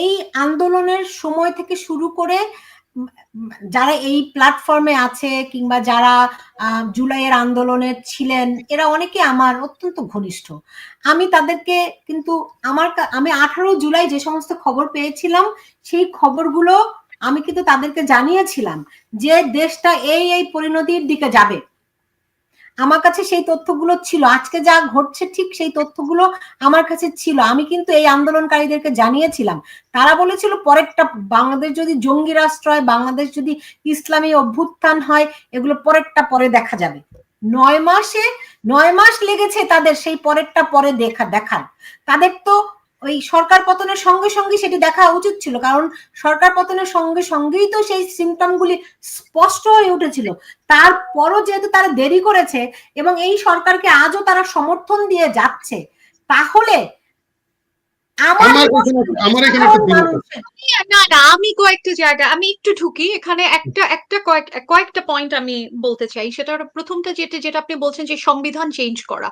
এই আন্দোলনের সময় থেকে শুরু করে যারা এই প্ল্যাটফর্মে আছে কিংবা যারা জুলাইয়ের আন্দোলনে ছিলেন, এরা অনেকে আমার অত্যন্ত ঘনিষ্ঠ। আমি তাদেরকে কিন্তু আমার আমি আঠারো জুলাই যে সমস্ত খবর পেয়েছিলাম, সেই খবরগুলো আমি কিন্তু তাদেরকে জানিয়েছিলাম যে দেশটা এই এই পরিণতির দিকে যাবে। আমার কাছে সেই তথ্যগুলো ছিল। আজকে যা ঘটছে ঠিক সেই তথ্যগুলো আমার কাছে ছিল। আমি কিন্তু এই আন্দোলনকারীদেরকে জানিয়েছিলাম। তারা বলেছিল, পরেরটা বাংলাদেশ যদি জঙ্গি রাষ্ট্র হয়, বাংলাদেশ যদি ইসলামী অভ্যুত্থান হয়, এগুলো পরেরটা পরে দেখা যাবে। নয় মাসে, নয় মাস লেগেছে তাদের সেই পরেরটা পরে দেখা, দেখার। তাদের তো ওই সরকার পতনের সঙ্গে সঙ্গে সেটি দেখা উচিত ছিল। কারণ সরকার পতনের সঙ্গে সঙ্গেই তো সেই সিমটম গুলি স্পষ্ট হয়ে উঠেছিল। তারপরও যেহেতু তারা দেরি করেছে এবং এই সরকারকে আজও তারা সমর্থন দিয়ে যাচ্ছে, তাহলে না না আমি কয়েকটা জায়গা আমি একটু ঢুকি এখানে একটা একটা কয়েকটা পয়েন্ট আমি বলতে চাই। সেটা প্রথমটা যেটা যেটা আপনি বলছেন যে সংবিধান চেঞ্জ করা।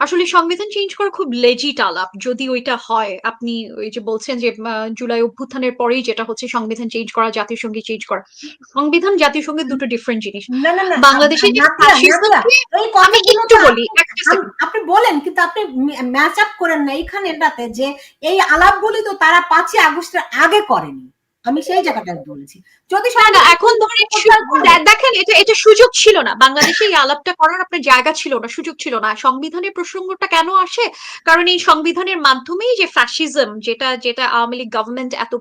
আসলে সংবিধান চেঞ্জ করা খুব লেজিট আলাপ। যদি ওইটা হয় আপনি ওই যে বলছেন যে জুলাই অভ্যুত্থানের পরেই যেটা হচ্ছে সংবিধান চেঞ্জ করা জাতীয় সংগীত চেঞ্জ করা। সংবিধান জাতীয় সংগীত দুটো ডিফারেন্ট জিনিস। বাংলাদেশে আমি একটু বলি আপনি বলেন কিন্তু আপনি ম্যাচ আপ করেন না। এটাতে যে এই আলাপগুলি তো তারা পাঁচই আগস্টের আগে করেনি। আমি সেই জায়গাটা বলেছি। যদি না এখন দেখেন এটা এটা সুযোগ ছিল না। বাংলাদেশে এই আলাপটা করার আপনার জায়গা ছিল না সুযোগ ছিল না। সংবিধানের প্রসঙ্গটা কেন আসে? কারণ এই সংবিধানের মাধ্যমেই যে ফ্যাসিজম যেটা যেটা আওয়ামী লীগ গভর্নমেন্ট এত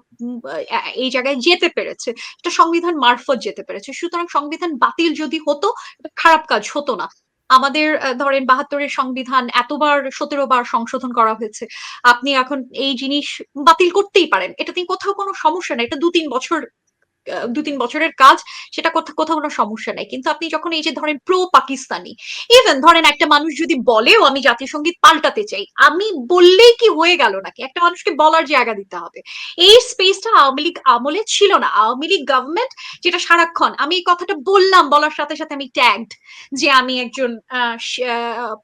এই জায়গায় যেতে পেরেছে এটা সংবিধান মারফত যেতে পেরেছে। সুতরাং সংবিধান বাতিল যদি হতো খারাপ কাজ হতো না। আমাদের ধরেন বাহাত্তরের সংবিধান এতবার সতেরো বার সংশোধন করা হয়েছে, আপনি এখন এই জিনিস বাতিল করতেই পারেন। এটা তিনি কোথাও কোনো সমস্যা নেই, এটা দু তিন বছর দু তিন বছরের কাজ, সেটা কোথাও কোনো সমস্যা নাই। কিন্তু আপনি যখন এই যে ধরেন প্রো পাকিস্তানি ইভেন ধরেন একটা মানুষ যদি বলেও আমি জাতীয় সংগীত পাল্টাতে চাই, আমি বললেই কি হয়ে গেল নাকি? একটা মানুষকে বলার জায়গা দিতে হবে। এই স্পেসটা আওয়ামী লীগ আমলে ছিল না। আওয়ামী লীগ গভর্নমেন্ট যেটা সারাক্ষণ, আমি এই কথাটা বললাম, বলার সাথে সাথে আমি ট্যাগড যে আমি একজন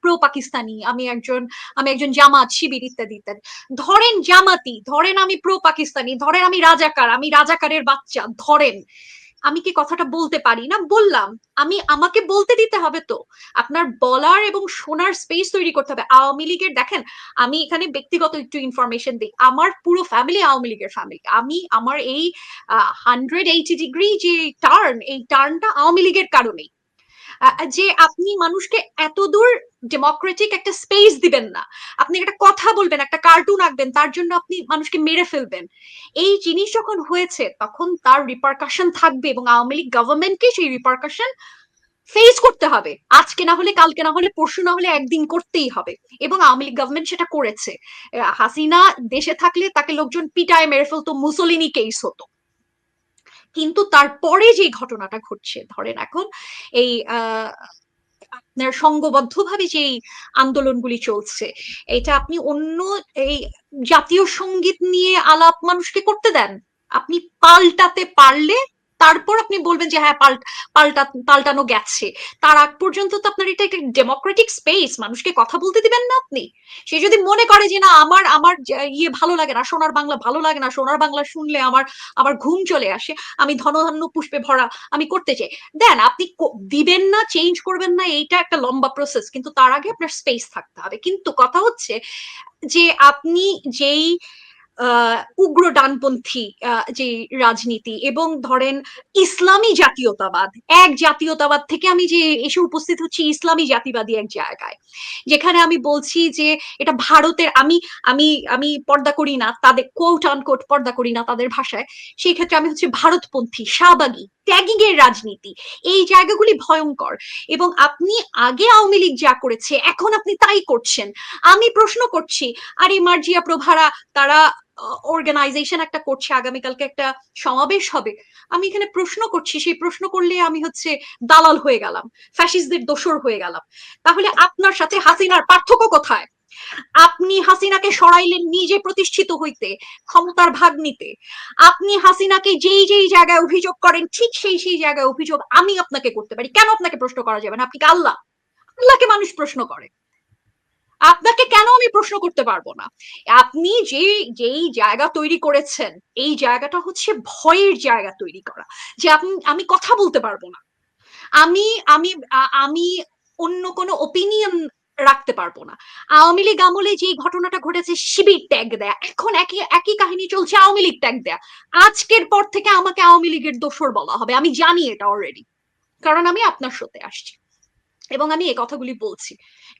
প্রো পাকিস্তানি আমি একজন আমি একজন জামাত, শিবির ইত্যাদি ইত্যাদি। ধরেন জামাতি, ধরেন আমি প্রো পাকিস্তানি ধরেন আমি রাজাকার, আমি রাজাকারের বাচ্চা ধরেন। আমি কি কথাটা বলতে পারি না? বললাম। আমি, আমাকে বলতে দিতে হবে তো। আপনার বলার এবং শোনার স্পেস তৈরি করতে হবে। আওয়ামী লীগের, দেখেন, আমি এখানে ব্যক্তিগত একটু ইনফরমেশন দিই। আমার পুরো ফ্যামিলি আওয়ামী লীগের ফ্যামিলি আমি, আমার এই হান্ড্রেড এইটি ডিগ্রি যে টার্ন এই টার্নটা আওয়ামী লীগের কারণেই। যে আপনি মানুষকে এত দূর ডেমোক্রেটিক একটা স্পেস দিবেন না। আপনি একটা কথা বলবেন, একটা কার্টুন আঁকবেন, তার জন্য আপনি মানুষকে মেরে ফেলবেন। এই জিনিস যখন হয়েছে, তখন তার রিপারকাশন থাকবে এবং আওয়ামী লীগ গভর্নমেন্টকে সেই রিপারকাশন ফেস করতে হবে। আজকে না হলে, কালকে না হলে, পরশু না হলে একদিন করতেই হবে। এবং আওয়ামী লীগ গভর্নমেন্ট সেটা করেছে। হাসিনা দেশে থাকলে তাকে লোকজন পিটায়, মেরে ফেলতো, মুসলিনি কেস হতো। কিন্তু তারপরে যে ঘটনাটা ঘটছে, ধরেন এখন এই আপনার সংঘবদ্ধভাবে যে আন্দোলনগুলি চলছে, এটা আপনি অন্য এই জাতীয় সংগীত নিয়ে আলাপ মানুষকে করতে দেন? আপনি পাল্টাতে পারলে তারপর আপনি বলবেন যে হ্যাঁ পাল্টা পাল্টানো গেছে। তার আগ পর্যন্ত তো আপনার এটা একটা ডেমোক্রেটিক স্পেস মানুষকে কথা বলতে দিবেন না আপনি। সে যদি মনে করে যে, না, আমার আমার ইয়ে ভালো লাগে না, সোনার বাংলা ভালো লাগে না, সোনার বাংলা শুনলে আমার আমার ঘুম চলে আসে, আমি ধনধান্য পুষ্পে ভরা, আমি করতে চাই। দেন আপনি দিবেন না চেঞ্জ করবেন না, এইটা একটা লম্বা প্রসেস কিন্তু তার আগে আপনার স্পেস থাকতে হবে। কিন্তু কথা হচ্ছে যে, আপনি যেই উগ্র ডানপন্থী যে রাজনীতি এবং ধরেন ইসলামী জাতীয়তাবাদ, এক জাতীয়তাবাদ থেকে আমি যে এসে উপস্থিত হচ্ছি ইসলামী জাতিবাদী এক জায়গায়, যেখানে আমি বলছি যে এটা ভারতের, আমি আমি আমি পর্দা করি না, তাদের কোট আনকোট পর্দা করি না তাদের ভাষায়, সেই ক্ষেত্রে আমি হচ্ছে ভারতপন্থী, শাহবাগী। ট্যাগিং এর রাজনীতি। এই জায়গাগুলি ভয়ঙ্কর। এবং আপনি আগে আওয়ামী লীগ যা করেছে, এখন আপনি তাই করছেন। আমি প্রশ্ন করছি, আর মার্জিয়া প্রভারা, তারা অর্গানাইজেশন একটা করছে, আগামীকালকে একটা সমাবেশ হবে। আমি এখানে প্রশ্ন করছি, সেই প্রশ্ন করলে আমি হচ্ছে দালাল হয়ে গেলাম ফ্যাসিস্টদের দোসর হয়ে গেলাম। তাহলে আপনার সাথে হাসিনার পার্থক্য কোথায়? আপনি হাসিনাকে সরাইলেন নিজে প্রতিষ্ঠিত হইতে, ক্ষমতার ভাগ নিতে আপনি হাসিনাকে যেই যেই জায়গায় অভিযোগ করেন, ঠিক সেই সেই জায়গায় অভিযোগ আমি আপনাকে করতে পারি। কেন আপনাকে প্রশ্ন করা যাবে না? আপনি আল্লাহ? আল্লাহকে মানুষ প্রশ্ন করে। আপনাকে কেন আমি প্রশ্ন করতে পারব না? আপনি যে, যেই জায়গা তৈরি করেছেন, এই জায়গাটা হচ্ছে ভয়ের জায়গা তৈরি করা। যে আপনি, আমি কথা বলতে পারব না। আমি আমি আমি অন্য কোনো ওপিনিয়ন রাখতে পারব না। আওয়ামী লীগ আমলে যে ঘটনাটা ঘটেছে, শিবির ট্যাগ দেয়া। এখন একই একই কাহিনী চলছে আওয়ামী লীগ ট্যাগ দেয়া। আজকের পর থেকে আমাকে আওয়ামী লীগের দোসর বলা হবে। আমি জানি এটা অলরেডি কারণ আমি আপনার সাথে আসছি। এবং আমি এই কথাগুলি বলছি।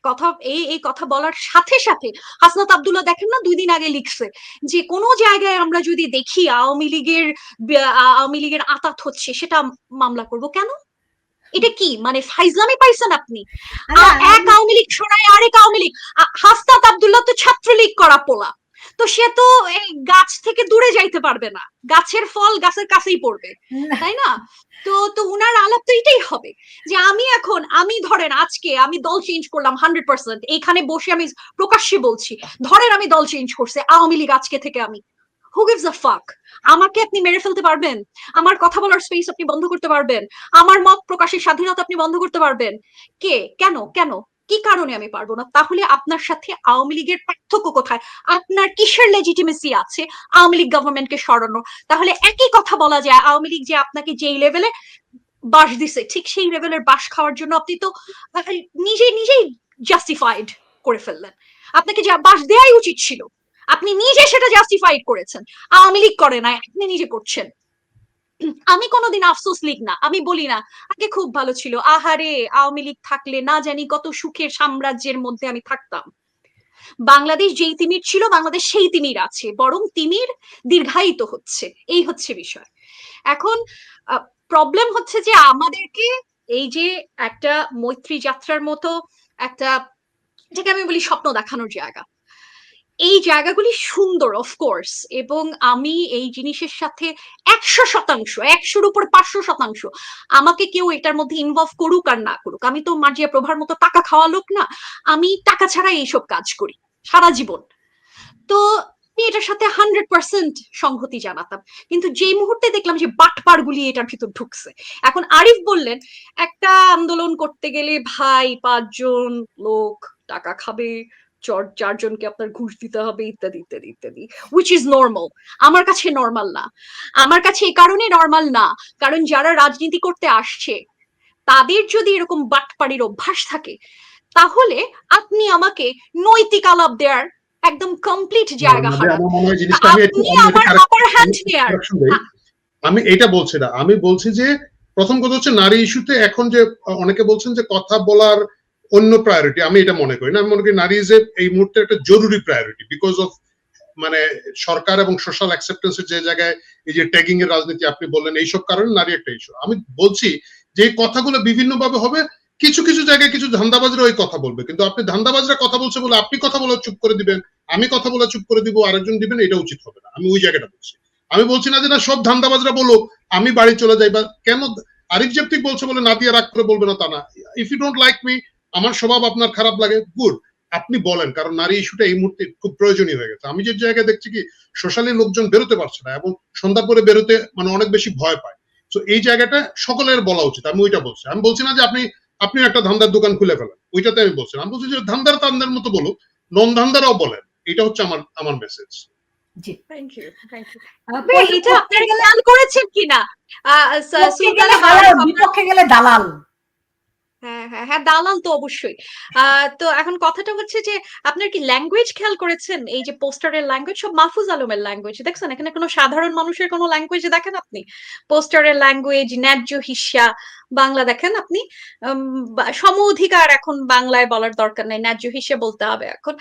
কথা, এই এই কথা বলার সাথে সাথে হাসনাত আব্দুল্লাহ দেখেন না, দুই দিন আগে লিখছে যে, কোনো জায়গায় আমরা যদি দেখি আওয়ামী লীগের আওয়ামী লীগের আতাত হচ্ছে, সেটা মামলা করব কেন? এটা কি? মানে ফাইজলামি পাইছেন আপনি? এক আওয়ামী লীগ সরায় আরেক আওয়ামী লীগ। হাসনাত আব্দুল্লাহ তো ছাত্রলীগ করা পোলা। তো সে তো এই গাছ থেকে দূরে যাইতে পারবে না। গাছের ফল গাছের কাছেই পড়বে তাই না? তো তো উনার আলাপ তো এটাই হবে যে আমি এখন আমি ধরেন আজকে আমি দল চেঞ্জ করলাম হান্ড্রেড পার্সেন্ট এইখানে বসে আমি প্রকাশ্যে বলছি ধরেন আমি দল চেঞ্জ করছে আওয়ামী লীগ আজকে থেকে আমি। হু গিভস আ ফাক আমাকে আপনি মেরে ফেলতে পারবেন। আমার কথা বলার স্পেস আপনি বন্ধ করতে পারবেন। আমার মত প্রকাশের স্বাধীনতা আপনি বন্ধ করতে পারবেন। কে? কেন? কেন? কি কারণে আমি পারব না? তাহলে আপনার সাথে আওয়ামী লীগের পার্থক্য কোথায়? আপনার কিসের লেজিটিমেসি আছে? আওয়ামী লীগ গভর্নমেন্টকে সরানো তাহলে একই কথা বলা যায়, আওয়ামী লীগ যে আপনাকে যেই লেভেলে বাস দিছে, ঠিক সেই লেভেলের বাস খাওয়ার জন্য আপনি তো নিজেই নিজেই জাস্টিফাইড করে ফেললেন। আপনাকে যা বাস দেওয়াই উচিত ছিল। আপনি নিজে সেটা জাস্টিফাইড করেছেন। আওয়ামী লীগ করে না আপনি নিজে করছেন। আমি কোনোদিন আফসোস লিগ না, আমি বলি না, আগে খুব ভালো ছিল। আহারে, আওয়ামী লীগ থাকলে না জানি কত সুখের সাম্রাজ্যের মধ্যে আমি থাকতাম। বাংলাদেশ যেই তিমির ছিল, বাংলাদেশ সেই তিমির আছে, বরং তিমির দীর্ঘায়িত হচ্ছে। এই হচ্ছে বিষয়। এখন প্রবলেম হচ্ছে যে আমাদেরকে এই যে একটা মৈত্রী যাত্রার মতো একটা যেটা আমি বলি স্বপ্ন দেখানোর জায়গা। এই জায়গাগুলি সুন্দর অফকোর্স এবং আমি এই জিনিসের সাথে একশো শতাংশ, একশোর উপর পাঁচশো শতাংশ, আমাকে কেউ এটার মধ্যে ইনভলভ করুক আর না করুক। আমি তো মার্জিয়া প্রভার মতো টাকা খাওয়া লোক না, আমি টাকা ছাড়া এইসব কাজ করি, সারা জীবন। তো আমি এটার সাথে হান্ড্রেড পার্সেন্ট সংহতি জানাতাম। কিন্তু যেই মুহূর্তে দেখলাম যে বাটপার গুলি এটার ভিতর ঢুকছে, এখন আরিফ বললেন, একটা আন্দোলন করতে গেলে ভাই পাঁচজন লোক টাকা খাবে চারজনকে আপনার ঘুষ দিতে হবে ইত্যাদি ইত্যাদি ইত্যাদি উইচ ইজ নর্মাল আমার কাছে নর্মাল না। আমার কাছে এই কারণে নর্মাল না। কারণ যারা রাজনীতি করতে আসছে তাদের যদি এরকম বাটপাড়ির অভ্যাস থাকে তাহলে আপনি আমাকে নৈতিক আলাপ দেওয়ার একদম কমপ্লিট জায়গা হারান। আমার জিনিসটা আমি আপনি আমার আপার হ্যান্ড নেয়ার আমি এটা বলছি না। আমি বলছি যে প্রথম কথা হচ্ছে নারী ইস্যুতে এখন যে অনেকে বলছেন যে কথা বলার অন্য প্রায়োরিটি আমি এটা মনে করি না। আমি মনে করি নারী ইজ এই মুহূর্তে একটা জরুরি প্রায়োরিটি বিকজ অফ মানে সরকার এবং সোশ্যাল অ্যাকসেপ্টেন্সের যে জায়গায় এই যে ট্যাগিং এর রাজনীতি আপনি বললেন, এইসব কারণে নারী একটা ইস্যু আমি বলছি যে এই কথাগুলো বিভিন্ন ভাবে হবে, কিছু কিছু জায়গায় কিছু ধান্দাবাজরা ওই কথা বলবে। কিন্তু আপনি ধান্দাবাজরা কথা বলছে বলে আপনি কথা বলে চুপ করে দিবেন, আমি কথা বলে চুপ করে দিব, আরেকজন দিবেন, এটা উচিত হবে না। আমি ওই জায়গাটা বলছি। আমি বলছি না যে না, সব ধান্দাবাজরা বলো আমি বাড়ি চলে যাই বা কেন, আরিফ জেপ্তিক বলছে বলে নাদিয়া রাগ করে বলবে না তা না। If you don't like me আমার স্বভাব আপনার খারাপ লাগে গুড। আপনি বলেন কারণ নারী ইস্যুটা এই মুহূর্তে খুব প্রয়োজনীয় হয়ে গেছে। আমি যে জায়গায় দেখছি কি সোশ্যালি লোকজন বেরোতে পারছে না এবং সন্ধ্যার পরে বেরোতে মানে অনেক বেশি ভয় পায়। তো এই জায়গাটা সকলের বলা উচিত আমি ওইটা বলছি। আমি বলছি না যে আপনি আপনি একটা ধান্দার দোকান খুলে ফেলেন ওইটাতে আমি বলছি আমি বলছি যে ধান্দার তান্দার মতো বলুক নন ধান্দারাও বলেন এটা হচ্ছে আমার আমার মেসেজ জি। Thank you thank you ah, এটা আপনারা খেয়াল করেছেন কিনা? বিপক্ষে গেলে দালাল। হ্যাঁ হ্যাঁ হ্যাঁ দালাল তো অবশ্যই। তো এখন কথাটা হচ্ছে যে, আপনার কি ল্যাঙ্গুয়েজ খেয়াল করেছেন? এই যে পোস্টারের ল্যাঙ্গুয়েজ সব মাহফুজ আলমের ল্যাঙ্গুয়েজ দেখছেন? এখানে কোনো সাধারণ মানুষের কোনো ল্যাঙ্গুয়েজ দেখেন আপনি? পোস্টারের ল্যাঙ্গুয়েজ ন্যায্য হিসা বাংলা দেখেন আপনি? সম অধিকার এখন বাংলায় বলার দরকার নাই, ন্যায্য হিসা বলতে হবে এখন।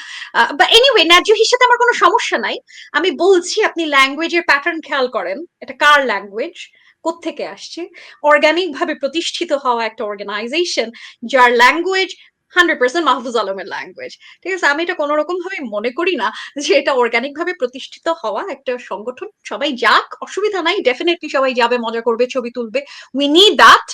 বা এনিওয়ে ন্যায্য হিসাতে আমার কোনো সমস্যা নাই। আমি বলছি, আপনি ল্যাঙ্গুয়েজের প্যাটার্ন খেয়াল করেন। এটা কার ল্যাঙ্গুয়েজ কোত্থেকে আসছে? অর্গানিক ভাবে প্রতিষ্ঠিত হওয়া একটা অর্গানাইজেশন যার ল্যাঙ্গুয়েজ হান্ড্রেড পার্সেন্ট মাহফুজ আলমের ল্যাঙ্গুয়েজ ঠিক আছে? আমি এটা কোনো রকম ভাবে মনে করি না যে এটা অর্গানিক ভাবে প্রতিষ্ঠিত হওয়া একটা সংগঠন। সবাই যাক, অসুবিধা নাই ডেফিনেটলি সবাই যাবে, মজা করবে, ছবি তুলবে। We need that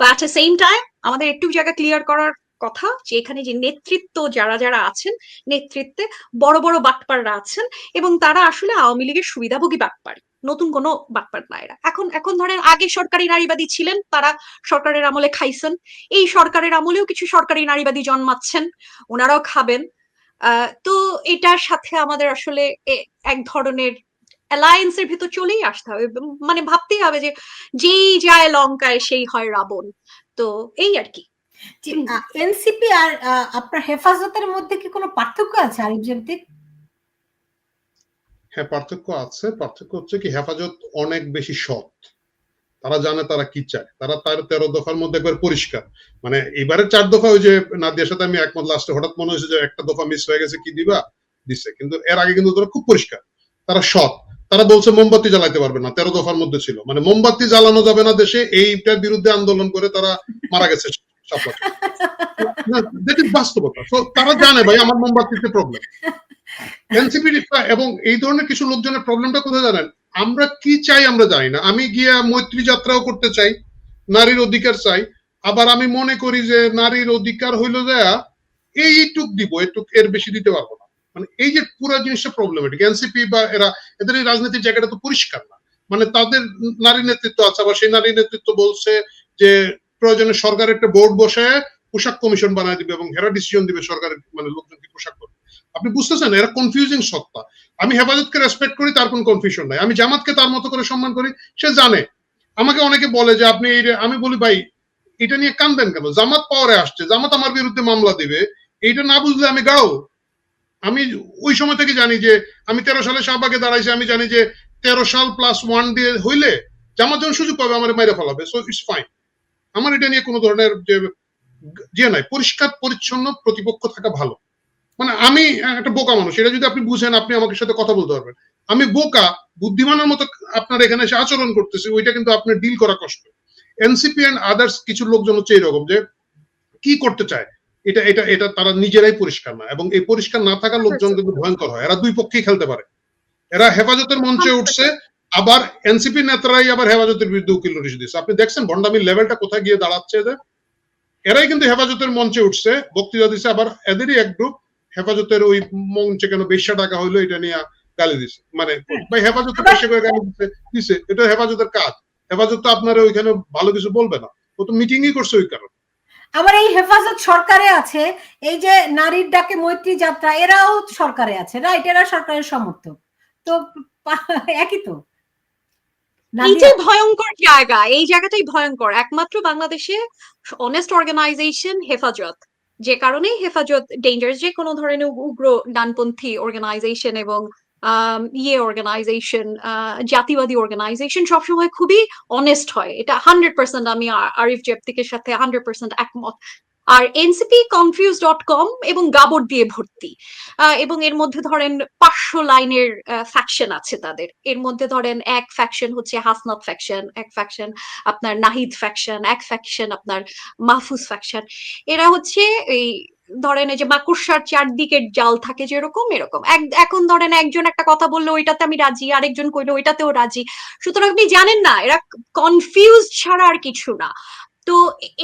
but at same time আমাদের একটু জায়গা ক্লিয়ার করার কথা যে এখানে যে নেতৃত্ব যারা যারা আছেন, নেতৃত্বে বড় বড় বাটপাররা আছেন এবং তারা আসলে আওয়ামী লীগের সুবিধাভোগী বাটপার। নতুন কোনো বাটপাট না এরা। এখন এখন ধরেন আগে সরকারি নারীবাদী ছিলেন, তারা সরকারের আমলে খাইছেন। এই সরকারের আমলেও কিছু সরকারি নারীবাদী জন্মাচ্ছেন, ওনারাও খাবেন। তো এটার সাথে আমাদের আসলে এক ধরনের অ্যালায়েন্সের ভিতর চলেই আসতে হবে। মানে ভাবতেই হবে যে যেই যায় লঙ্কায় সেই হয় রাবণ। তো এই আর কি। এনসিপি আর আপনার হেফাজতের মধ্যে কি কোনো পার্থক্য আছে আরিফ জ্যোতিক হ্যাঁ পার্থক্য আছে। পার্থক্য হচ্ছে কি, হেফাজত অনেক বেশি সৎ। তারা জানে তারা কি চায়। তারা তার তেরো দফার মধ্যে একবার পরিষ্কার। মানে এবারে চার দফা ওই যে নাদিয়ার সাথে আমি একমত লাস্টে হঠাৎ মনে হয়েছে যে একটা দফা মিস হয়ে গেছে, কি দিবা? দিছে। কিন্তু এর আগে কিন্তু তারা খুব পরিষ্কার। তারা সৎ। তারা বলছে মোমবাতি জ্বালাইতে পারবে না, তেরো দফার মধ্যে ছিল। মানে মোমবাতি জ্বালানো যাবে না দেশে, এইটার বিরুদ্ধে আন্দোলন করে তারা মারা গেছে। বাস্তবতা। তারা জানে ভাই আমার মোমবাতিতে প্রবলেম এনসিপি এবং এই ধরনের কিছু লোকজনের প্রবলেমটা কোথায় জানেন? আমরা কি চাই আমরা জানি না। আমি গিয়ে মৈত্রী যাত্রাও করতে চাই নারীর অধিকার চাই। আবার আমি মনে করি যে নারীর অধিকার হইল যে এইটুক দিব এটুক এর বেশি দিতে পারব না। মানে এই যে পুরো জিনিসটা প্রবলেমেটিক এনসিপি বা এরা এদের এই রাজনীতির জায়গাটা তো পরিষ্কার না। মানে তাদের নারী নেতৃত্ব আছে আবার সেই নারী নেতৃত্ব বলছে যে প্রয়োজনে সরকার একটা বোর্ড বসে পোশাক কমিশন বানায় দিবে এবং হেরা ডিসিশন দিবে সরকারের মানে লোকজনকে পোশাক করবে আপনি বুঝতেছেন? এরা কনফিউজিং সত্তা। আমি হেফাজতকে রেসপেক্ট করি, তার কোনো কনফিউশন নাই। আমি জামাতকে তার মতো করে সম্মান করি, সে জানে। আমাকে অনেকে বলে যে, আপনি আমি বলি, ভাই, এটা নিয়ে কানবেন কেন? জামাত পাওয়ারে আসছে। জামাত আমার বিরুদ্ধে মামলা দিবে। এইটা না বুঝলে আমি গাও। আমি ওই সময় থেকে জানি যে, আমি তেরো সালে শাহবাগে দাঁড়াইছি। আমি জানি যে, তেরো সাল প্লাস ওয়ান দিয়ে হইলে জামাত যখন সুযোগ পাবে, আমার মেরে ফেলাবে। সো ইটস ফাইন আমার এটা নিয়ে কোনো ধরনের যে যে নাই পরিষ্কার পরিচ্ছন্ন প্রতিপক্ষ থাকা ভালো। মানে আমি একটা বোকা মানুষ। এটা যদি আপনি বুঝেন আপনি আমাকে সাথে কথা বলতে পারবেন। আমি বোকা বুদ্ধিমানের মতো আপনার এখানে এসে আচরণ করতেছি ওইটা কিন্তু আপনার ডিল করা কষ্ট। এনসিপি এন্ড আদার্স কিছু লোকজন হচ্ছে এরকম যে কি করতে চায়? এটা এটা এটা তারা নিজেরাই পরিষ্কার না। এবং এই পরিষ্কার না থাকা লোকজন কিন্তু ভয়ঙ্কর হয়। এরা দুই পক্ষেই খেলতে পারে। এরা হেফাজতের মঞ্চে উঠছে আবার এনসিপি নেতারাই আবার হেফাজতের বিরুদ্ধে উকিল নোটিশ দিচ্ছে। আপনি দেখছেন ভন্ডামির লেভেলটা কোথায় গিয়ে দাঁড়াচ্ছে যে এরাই কিন্তু হেফাজতের মঞ্চে উঠছে বক্তৃতা দিচ্ছে আবার এদেরই এক গ্রুপ হেফাজতের ওই মঞ্চে কেন বেশ্যা টাকা হইল এটা নিয়ে গালি দিছে মানে ভাই হেফাজত বেশ্যা করে গালি দিচ্ছে দিছে এটা হেফাজতের কাজ। হেফাজত তো আপনার ওইখানে ভালো কিছু বলবে না ও তো মিটিংই করছে ওই কারণে। আবার এই হেফাজত সরকারে আছে এই যে নারীর ডাকে মৈত্রী যাত্রা এরাও সরকারে আছে রাইট? এরা সরকারের সমর্থক। তো একই তো? এইটাই ভয়ঙ্কর জায়গা এই জায়গাটাই ভয়ঙ্কর। একমাত্র বাংলাদেশে অনেস্ট অর্গানাইজেশন হেফাজত। যে কারণেই হেফাজত ডেঞ্জারাস যে কোনো ধরনের উগ্র ডানপন্থী অর্গানাইজেশন এবং ইয়ে অর্গানাইজেশন জাতিবাদী অর্গানাইজেশন সবসময় খুবই অনেস্ট হয়। এটা হান্ড্রেড পার্সেন্ট আমি আরিফ জেপতিকের সাথে হান্ড্রেড পার্সেন্ট একমত। আর এনসিপি কনফিউজ ডট কম এবং গাবর দিয়ে ভর্তি। এবং এর মধ্যে ধরেন পাঁচশো লাইনের ফ্যাকশন আছে তাদের। এর মধ্যে ধরেন এক ফ্যাকশন হচ্ছে হাসনাত ফ্যাকশন এক ফ্যাকশন আপনার নাহিদ ফ্যাকশন এক ফ্যাকশন আপনার মাহফুজ ফ্যাকশন এরা হচ্ছে এই ধরেন এই যে মাকুসার চারদিকের জাল থাকে যেরকম এরকম। এক- এখন ধরেন একজন একটা কথা বলল, ওইটাতে আমি রাজি। আরেকজন কইলো, ওইটাতেও রাজি। সুতরাং আপনি জানেন না, এরা কনফিউজ ছাড়া আর কিছু না। তো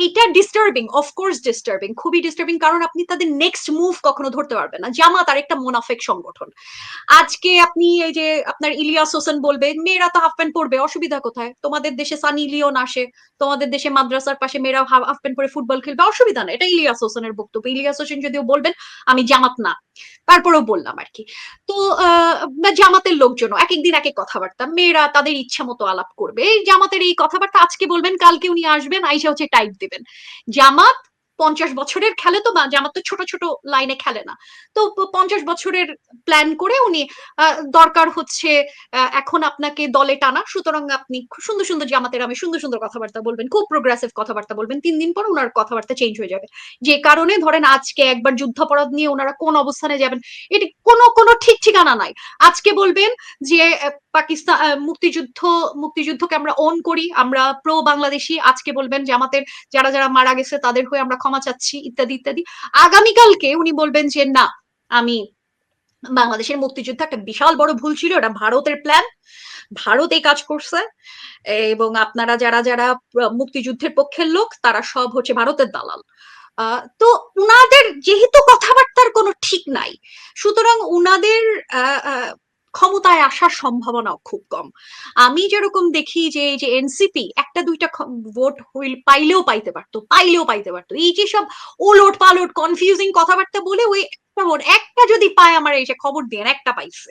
এইটা ডিস্টার্বিং অফকোর্স ডিস্টার্বিং খুবই ডিস্টার্বিং কারণ আপনি তাদের নেক্সট মুভ কখনো ধরতে পারবেন না। জামাত আর একটা মুনাফেক সংগঠন। আজকে আপনি এই যে আপনার ইলিয়াস হোসেন বলবে, মেয়েরা তো হাফ প্যান্ট পরবে, অসুবিধা কোথায়? তোমাদের দেশে সানি লিওন আসে, তোমাদের দেশে মাদ্রাসার পাশে মেয়েরা হাফ প্যান্ট পরে ফুটবল খেলবে, অসুবিধা নেই। এটা ইলিয়াস হোসেনের বক্তব্য। ইলিয়াস হোসেন যদিও বলবেন, আমি জামাত না। তারপরেও বললাম আর কি। তো জামাতের লোকজন এক একদিন এক এক কথাবার্তা। মেয়েরা তাদের ইচ্ছা মতো আলাপ করবে। এই জামাতের এই কথাবার্তা আজকে বলবেন, কালকে উনি আসবেন, আইসা হচ্ছে টাইপ দিবেন। জামাত পঞ্চাশ বছরের খেলে তো জামাত তো ছোট ছোট লাইনে খেলে না। তো পঞ্চাশ বছরের প্ল্যান করে উনি দরকার হচ্ছে এখন আপনাকে দলে টানা। সুতরাং আপনি সুন্দর সুন্দর জামাতের আমি সুন্দর সুন্দর কথাবার্তা বলবেন, খুব প্রোগ্রেসিভ কথাবার্তা বলবেন। তিন দিন পর ওনার কথাবার্তা চেঞ্জ হয়ে যাবে। যে কারণে ধরেন আজকে একবার যুদ্ধাপরাধ নিয়ে ওনারা কোন অবস্থানে যাবেন, এটি কোনো কোনো ঠিক ঠিকানা নাই। আজকে বলবেন যে পাকিস্তান মুক্তিযুদ্ধ, মুক্তিযুদ্ধকে আমরা ওন করি, আমরা প্রো বাংলাদেশি আজকে বলবেন যে, আমাদের যারা যারা মারা গেছে তাদের হয়ে আমরা ক্ষমা চাচ্ছি, ইত্যাদি ইত্যাদি। আগামীকালকে উনি বলবেন যে, না, আমি বাংলাদেশের মুক্তিযুদ্ধ একটা বিশাল বড় ভুল ছিল, এটা ভারতের প্ল্যান ভারত এই কাজ করছে এবং আপনারা যারা যারা মুক্তিযুদ্ধের পক্ষের লোক, তারা সব হচ্ছে ভারতের দালাল। তো উনাদের যেহেতু কথাবার্তার কোনো ঠিক নাই সুতরাং উনাদের ক্ষমতায় আসার সম্ভাবনাও খুব কম। আমি যেরকম দেখি যে, এই যে এনসিপি একটা দুইটা ভোট হইল, পাইলেও পাইতে পারতো, পাইলেও পাইতে পারতো। এই যে সব ওলট পালট কনফিউজিং কথাবার্তা বলে ওই একটা ভোট একটা যদি পায়, আমার এই যে খবর দেন, একটা পাইছে।